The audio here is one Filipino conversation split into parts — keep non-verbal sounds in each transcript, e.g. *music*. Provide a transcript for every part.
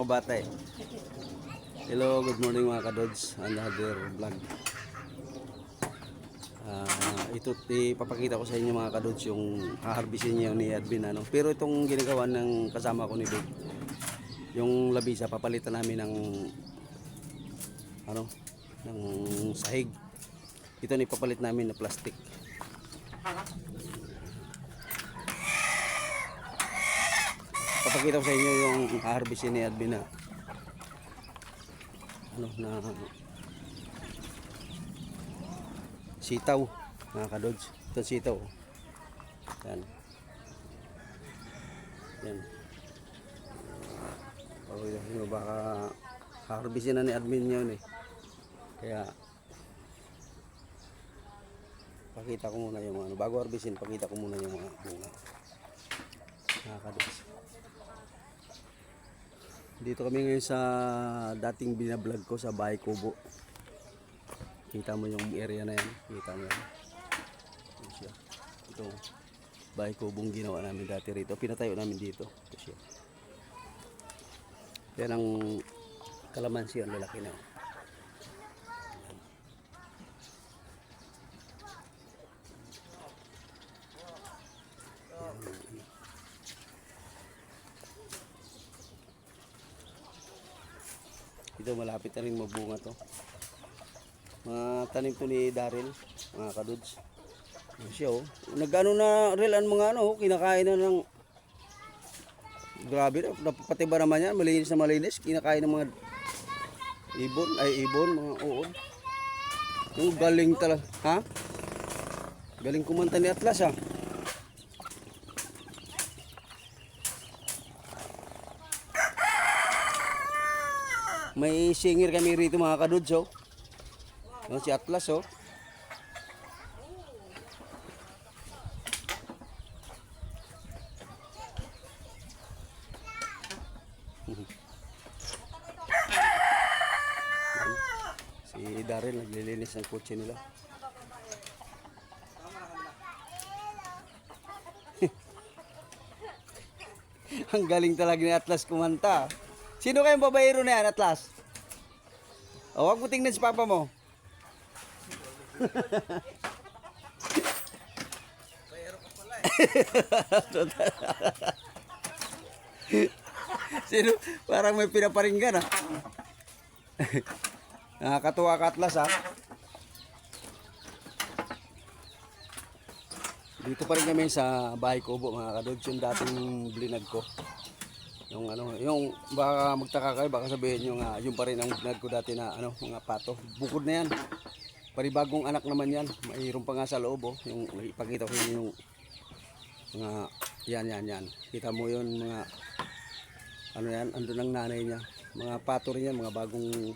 mga bata eh. Hello, good morning mga kadods. Another vlog. Ah, ito ipapakita ko sa inyo mga kadods yung haharbisin niya ni Advin ano. Pero itong ginagawa ng kasama ko ni Dave, yung labisa papalitan namin ng ano, ng sahig. Ito ni papalit namin na plastic. Papakita ko sa inyo yung haharbisin ni Advin na ano na sitaw mga kadods ito sitaw yan. Yan. Papakita ko sa inyo baka haharbisin na ni admin yun eh. Kaya pakita ko muna yung ano bago harbisin pakita ko muna yung mga bunga. Mga kadods dito kami ngayon sa dating binablog ko sa Bahay Kubo. Kita mo yung area na yan. Kita mo yan. Ito siya. Ito. Bahay Kubong ginawa namin dati rito. Pinatayo namin dito. Ito siya. Yan ang kalamansi ang lalaki na. Ito malapit na rin mabunga to. Mga tanim to ni Daryl, mga kadudes. Siya oh. Nagano na real ang mga ano, oh, kinakain na ng Grabe na, napapatiba naman yan, malinis na malinis, kinakain ng mga ibon, ay ibon, mga uod. Yung galing talaga, ha? Galing kumanta ni Atlas ha. May singer kami rito mga kadudes oh. Yan si Atlas oh. si Daryl naglilinis ng kotse nila. *laughs* Ang galing talaga ni Atlas kumanta. Sino kayong babayero na yan, Atlas? O, huwag mo tingnan si papa mo. *laughs* Sino? Parang may pinaparinggan ah. Nakakatuwa ka Atlas ah. Dito pa rin kami sa bahay kubo mga kadods yung dating blinag ko. Yung ano, yung baka magtaka kayo, baka sabihin nyo nga, yung pa rin ang blinag ko dati na ano, mga pato. Bukod na yan. Paribagong anak naman yan. Mayroon pa nga sa loob oh. Yung ipakita ko yun yung mga yan yan yan. Kita mo yun mga ano yan, andun ang nanay niya. Mga pato rin yan, mga bagong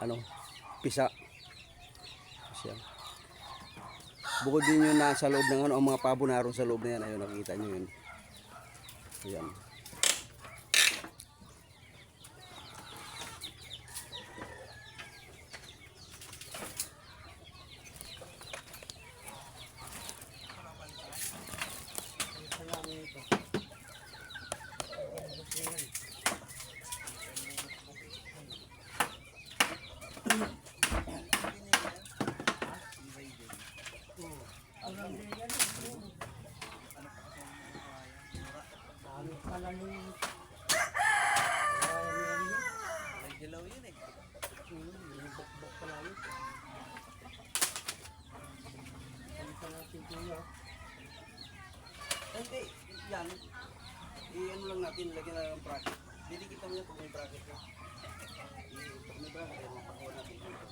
ano, pisa. Siya. Bukod din yung nasa loob ng ano, ang mga pabo naroon sa loob na yan. Ayun, nakikita nyo yun. Ayan. Hindi, yan. I-ano lang natin, lagyan na ng bracket. Didikit mo yan pag may bracket ka. Pag may bracket, mapakuha natin dito.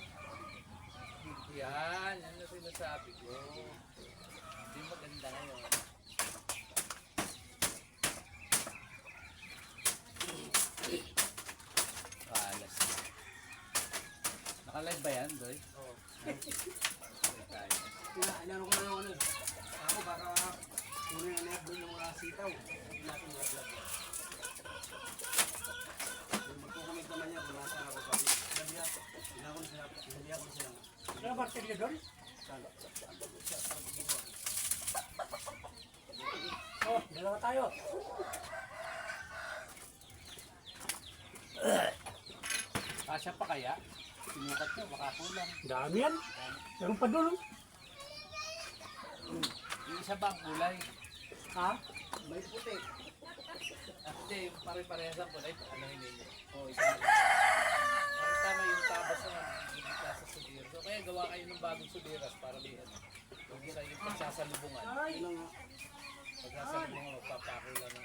Yan, na sinasabi ko. Hindi maganda ngayon. Naka-live ba yan, Doy? Oo. Ina, inano ko na yung ano. Ako baka kunin na net doon yung mga sitaw. Hindi natin mga vlog. Naman niya kung nasa ako sabi. Ako, hindi ako sila, hindi ako sila. Ano ba tigil doon? Oh, dalawa tayo. Kasya pa kaya? Sinukat nyo, baka kulang. Dami yan. Meron pa doon. oh. Yung isa ba ang kulay? Ha? May puti. Ah, yung pare-parehas ang kulay. Ano hindi niyo? Oo, isa lang. Ang tama yung tabas na hindi ka sa sudir. So, kaya gawa kayo ng bagong sudiras para di ano. Yung isa yung pagsasalubungan. Lang nga. Pagsasalubungan, magpapakulan ng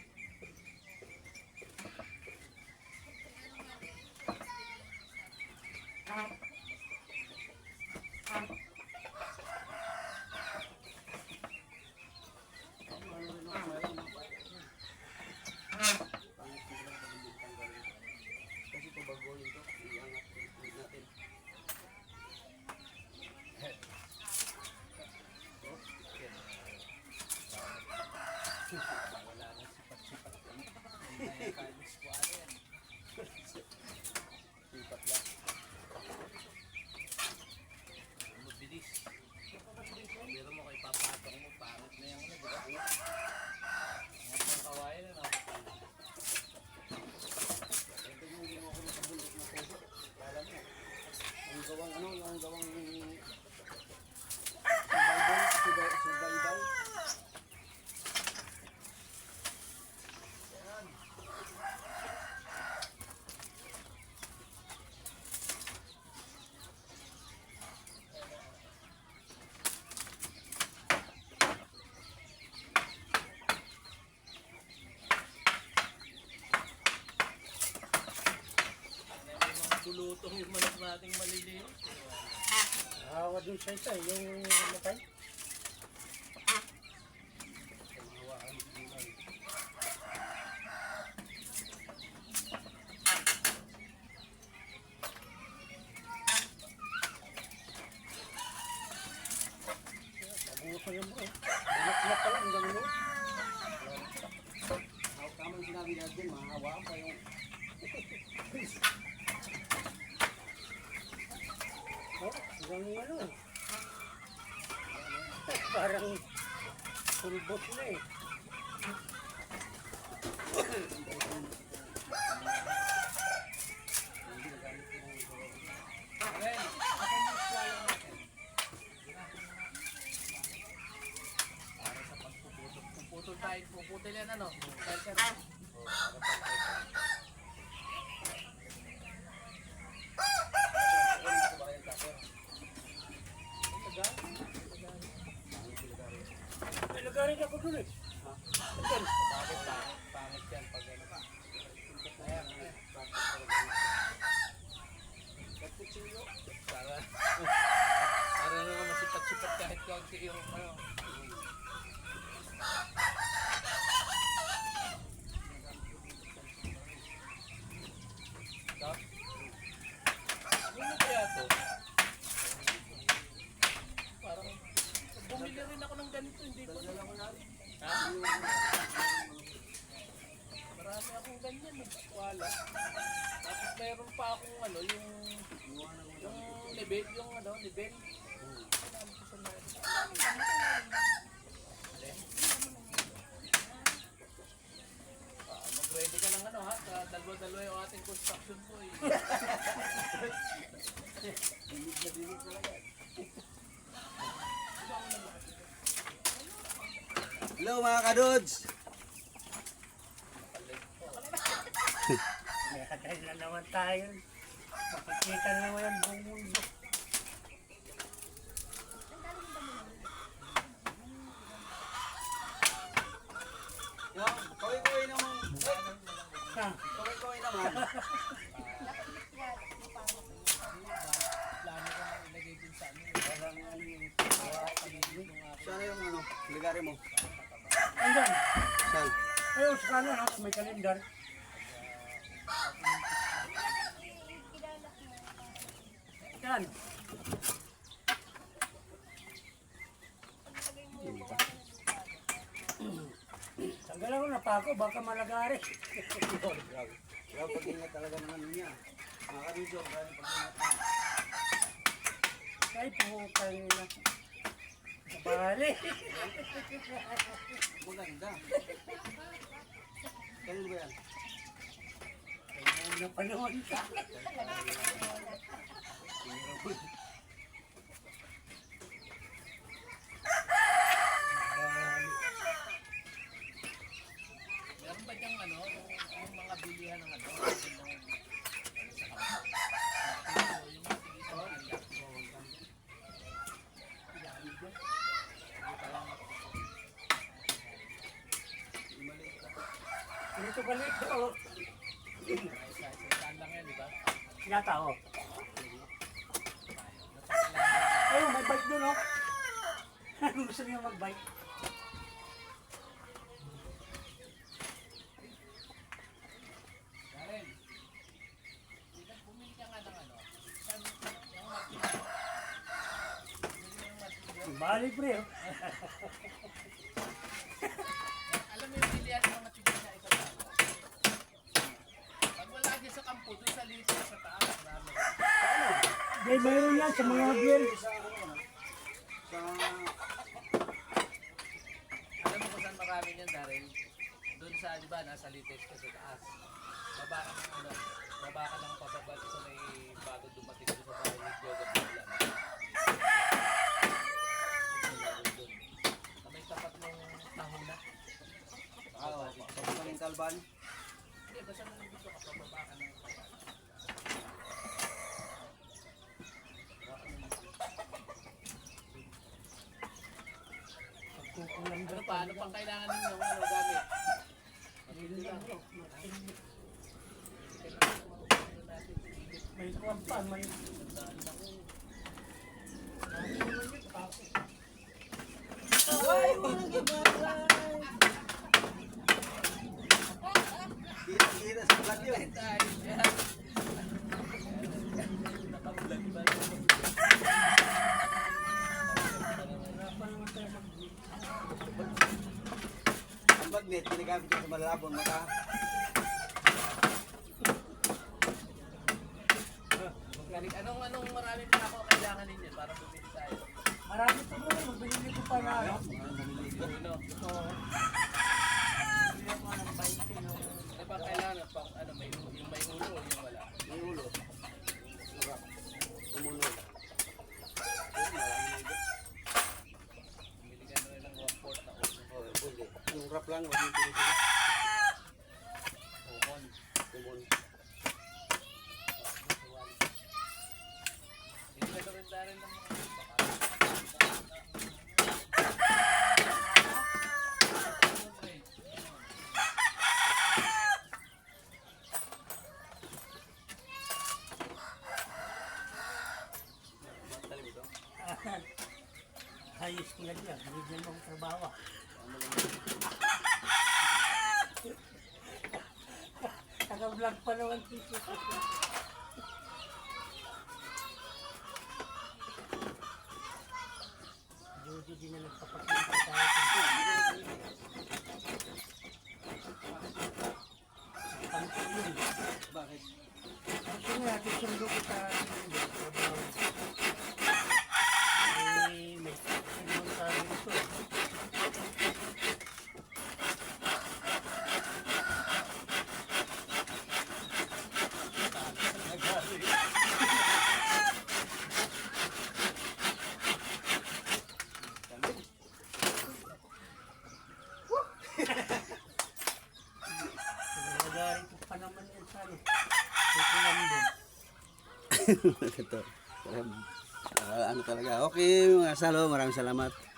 Kasi ito bago ito, iangat natin. wala nang sipat-sipat. Hindi na yung kaya squad yan. Sipat lang. Mabilis. Pero mo kay papatong mo, pangit na yung ano, di ba? Pangit ng kawayan, ano? Ito yung ginawa ko na kabulok na puso. Kala mo. Yung gawang ano, yung gawang survival, survival, survival. May mga bulutong yung manok nating maliliit. Hawa dun sa isa, yung matay. Bungot na yung mga. Bungot na pala, ang dami mo. Tama yung sinabi natin, mahawaan pa yung Oh, ang dami ano. Parang pulbos na eh. Well, ako yung swallow natin. Para sa pagpuputol. Kung putol tayo, puputol yan ano? Dahil ka rin. Oh, para pagpuputol. May lagarin ako dun eh. Bakit pangit? Pangit yan pag ano ka. Ayan. Para, *laughs* para naman masipat-sipat kahit kaunti yung ano. Stop. Ano kaya to? Parang bumili rin ako ng ganito, hindi ko Ha? Marami akong ganyan eh. Wala. Tapos meron pa akong ano, yung yung level, yung ano, level. Ah, Mag-ready ka ng ano ha, sa dalawa-dalawa yung ating construction po *laughs* Hello mga kadods! May katay na naman tayo. Makikita na naman yung buong mundo. Yung kaway-kaway naman. Sana yung ano, ligari mo. Andyan. Saan? Ayun, sa kanan ha, may kalendar. Yan. Tanggal ako na pa ako, baka malagari. Grabe. Grabe pag-ingat talaga naman niya. Mga kadods, oh, grabe pag-ingat. Ay, putang ina. Bali. Maganda. Kanino ba yan? Ay, napanood ka. Bali. Meron ba diyang ano, yung, yung mga bilihan ng ano, yung, ano sa kapatid? Yung mga tigisa ng ganda. Dito ba nito? Saan lang yan, di ba? Sinatao. Ayun, may bike doon, oh. *laughs* Gusto niya mag-bike. Karen, ikaw bumili ka nga ng ano, saan, yung makina. Bumili ng makina. Bali, pre, oh. Alam mo yung bilihan ng mga tigisa ito ba? Pag wala dyan sa kampo, doon sa lipo sa taas, marami. Di, mayroon yan sa mga beer. Sa Alam mo kung saan marami niyan, Daryl? Doon sa, di ba, nasa lites ka sa taas. Baba ka ng ano, baba ka ng pababa sa may bago dumating doon sa bahay ni Jogo Pula. Sa may tapat ng tahuna. ah, oh, sa ng kalban. Hindi, basta nung dito ka, pababa ka ng Pagkukulang Ano pa? Ano pang kailangan ninyo? Ano gamit? May kuwan pa, may... Kita sa vlog yun. Nakabulag ba? Hirapan naman tayo mag... Ang magnet, malalabon maka. Galing, anong anong marami pa ako kailangan ninyo para bumili tayo? Marami pa doon, magbili ko pa na, ano? Ano? Oo. বলেন *laughs* ito. Ah, ano talaga. Okay, mga salo, maraming salamat.